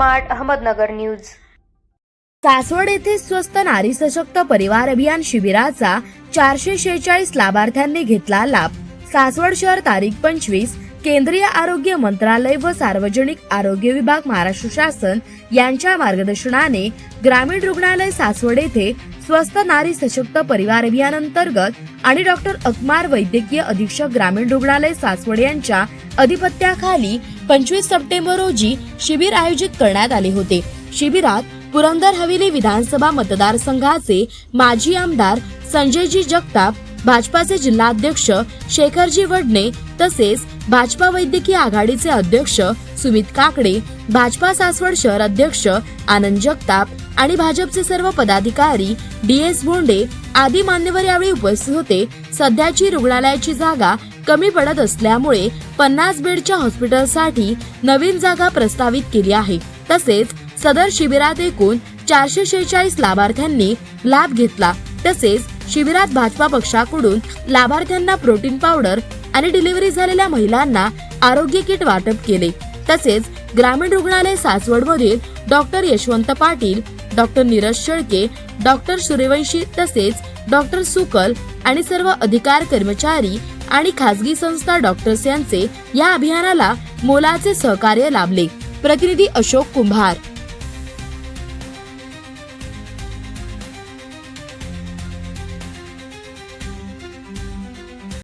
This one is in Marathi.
Smart Ahmednagar news. सासवड येथे स्वस्त नारी सशक्त परिवार अभियान शिबिराचा चारशे शेहेचाळीस लाभार्थ्यांनी घेतला लाभ. सासवड शहर तारीख पंचवीस केंद्रीय आरोग्य मंत्रालय व सार्वजनिक आरोग्य विभाग महाराष्ट्र शासन यांच्या मार्गदर्शनाने ग्रामीण रुग्णालय सासवड येथे स्वस्त नारी सशक्त परिवार अभियान अंतर्गत आणि डॉक्टर अकमार वैद्यकीय अधीक्षक ग्रामीण रुग्णालय सासवड यांच्या अधिपत्याखाली पंचवीस सप्टेंबर रोजी शिबिर आयोजित करण्यात आले होते. शिबिरात पुरंदर हवेली विधानसभा मतदारसंघाचे माजी आमदार संजयजी जगताप भाजपाचे जिल्हाध्यक्ष शेखरजी वडणे तसेच भाजपा वैद्यकीय आघाडीचे अध्यक्ष सुमित काकडे भाजपा सासवड शहर अध्यक्ष आनंद जगताप आणि भाजपचे सर्व पदाधिकारी डी एस भोंडे आदी मान्यवर यावेळी उपस्थित होते. सध्याची रुग्णालयाची जागा कमी पडत असल्यामुळे पन्नास बेडच्या हॉस्पिटलसाठी नवीन जागा प्रस्तावित केली आहे. तसेच सदर शिबिरात एकूण चारशे शेहेचाळीस लाभार्थ्यांनी लाभ घेतला. तसेच शिबिरात भाजपा पक्षाकडून लाभार्थ्यांना प्रोटीन पावडर आणि डिलिव्हरी झालेल्या महिलांना आरोग्य किट वाटप केले. तसेच ग्रामीण रुग्णालय सासवड मधील doctor Yashwant Patil doctor Neeraj Shelke doctor Suryavanshi तसेच डॉक्टर सुकल आणि सर्व अधिकार कर्मचारी आणि खासगी संस्था डॉक्टर्स यांचे या अभियानाला मोलाचे सहकार्य लाभले. प्रतिनिधी अशोक कुंभार.